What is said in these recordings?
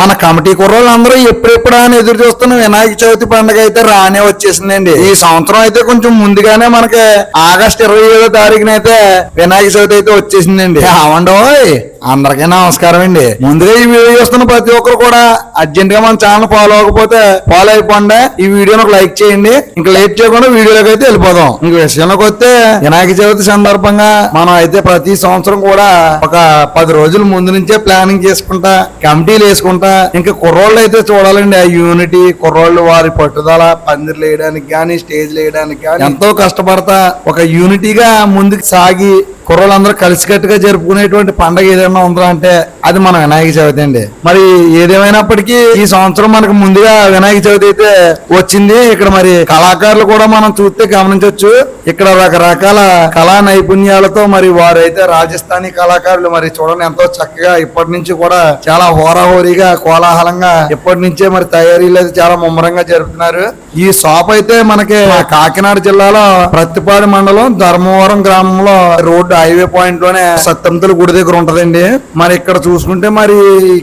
మన కమిటీ కుర్రోళ్ళు అందరూ ఎప్పుడెప్పుడు అని ఎదురు చూస్తున్న వినాయక చవితి పండుగ అయితే రానే వచ్చేసిందండి. ఈ సంవత్సరం అయితే కొంచెం ముందుగానే మనకి ఆగస్ట్ ఇరవై ఏడో తారీఖున అయితే వినాయక చవితి అయితే వచ్చేసిందండి. అవండోయ్ అందరికీ నమస్కారం అండి. ముందుగా ఈ వీడియో చూస్తున్న ప్రతి ఒక్కరు కూడా అర్జెంట్గా మన ఛానల్ ఫాలో అవ్వకపోతే ఫాలో అయిపోండి. ఈ వీడియోని ఒక లైక్ చేయండి. ఇంకా లేట్ చేయకుండా వీడియోలోకి అయితే వెళ్ళిపోదాం. ఇంక విషయంలోకి వస్తే వినాయక చవితి సందర్భంగా మనం అయితే ప్రతి సంవత్సరం కూడా ఒక పది రోజుల ముందు నుంచే ప్లానింగ్ చేసుకుంటా కమిటీలు వేసుకుంటా ఇంకా కుర్రోళ్ళు అయితే చూడాలండి ఆ యూనిటీ కుర్రోళ్ళు వారి పట్టుదల పందిర్లు వేయడానికి కానీ స్టేజ్ వేయడానికి కానీ ఎంతో కష్టపడతా ఒక యూనిటీగా ముందుకు సాగి కుర్రోళ్ళందరూ కలిసికట్టుగా జరుపుకునేటువంటి పండగ ఏదైనా ఉందా అంటే అది మన వినాయక చవితి అండి. మరి ఏదేమైనప్పటికీ ఈ సంవత్సరం మనకు ముందుగా వినాయక చవితి అయితే వచ్చింది. ఇక్కడ మరి కళాకారులు కూడా మనం చూస్తే గమనించవచ్చు ఇక్కడ రకరకాల కళా నైపుణ్యాలతో మరి వారైతే రాజస్థానీ కళాకారులు మరి చూడండి ఎంతో చక్కగా ఇప్పటి నుంచి కూడా చాలా హోరాహోరీగా కోలాహలంగా ఇప్పటి నుంచే మరి తయారీలు అయితే చాలా ముమ్మరంగా జరుపుతున్నారు. ఈ షాప్ అయితే మనకి కాకినాడ జిల్లాలో ప్రత్తిపాడు మండలం ధర్మవరం గ్రామంలో రోడ్డు హైవే పాయింట్లోనే సత్తంతుల గుడి దగ్గర ఉంటదండి. మరి ఇక్కడ చూసుకుంటే మరి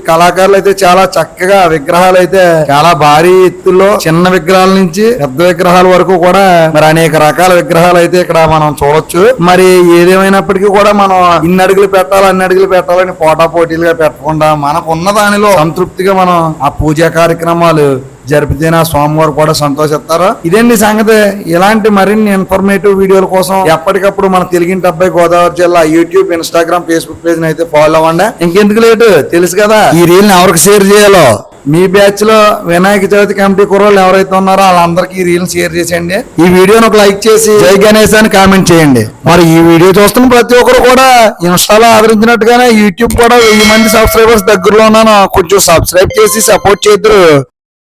కళాకారులు అయితే చాలా చక్కగా విగ్రహాలు అయితే చాలా భారీ ఎత్తుల్లో చిన్న విగ్రహాల నుంచి పెద్ద విగ్రహాల వరకు కూడా మరి అనేక రకాల విగ్రహాలు అయితే ఇక్కడ మనం చూడొచ్చు. మరి ఏదేమైనప్పటికీ కూడా మనం ఇన్ని అడుగులు పెట్టాలి అన్ని అడుగులు పెట్టాలని పోటా పోటీలుగా పెట్టకుండా మనకున్న దానిలో సంతృప్తిగా మనం ఆ పూజా కార్యక్రమాలు జరిపితేనే ఆ స్వామివారు కూడా సంతోషిస్తారు. ఇదేంటి సంగతి? ఇలాంటి మరిన్ని ఇన్ఫర్మేటివ్ వీడియోల కోసం ఎప్పటికప్పుడు మన తెలుగింటి అబ్బాయి గోదావరి జిల్లా యూట్యూబ్ ఇన్స్టాగ్రామ్ ఫేస్బుక్ పేజ్ అయితే ఫాలో అవ్వండి. ఇంకెందుకు లేటు? తెలుసు కదా ఈ రీల్ని ఎవరికి షేర్ చేయాలో? మీ బ్యాచ్లో వినాయక చవితి కమిటీ కుర్రోళ్ళు ఎవరైతే ఉన్నారో వాళ్ళందరికీ ఈ రీల్ షేర్ చేసేయండి. ఈ వీడియోని ఒక లైక్ చేసి జై గణేష్ అని కామెంట్ చేయండి. మరి ఈ వీడియో చూస్తున్న ప్రతి ఒక్కరు కూడా ఇన్స్టాలో ఆదరించినట్టుగానే యూట్యూబ్ కూడా వెయ్యి మంది సబ్స్క్రైబర్స్ దగ్గరలో ఉన్నాను. కొంచెం సబ్స్క్రైబ్ చేసి సపోర్ట్ చేద్దరు.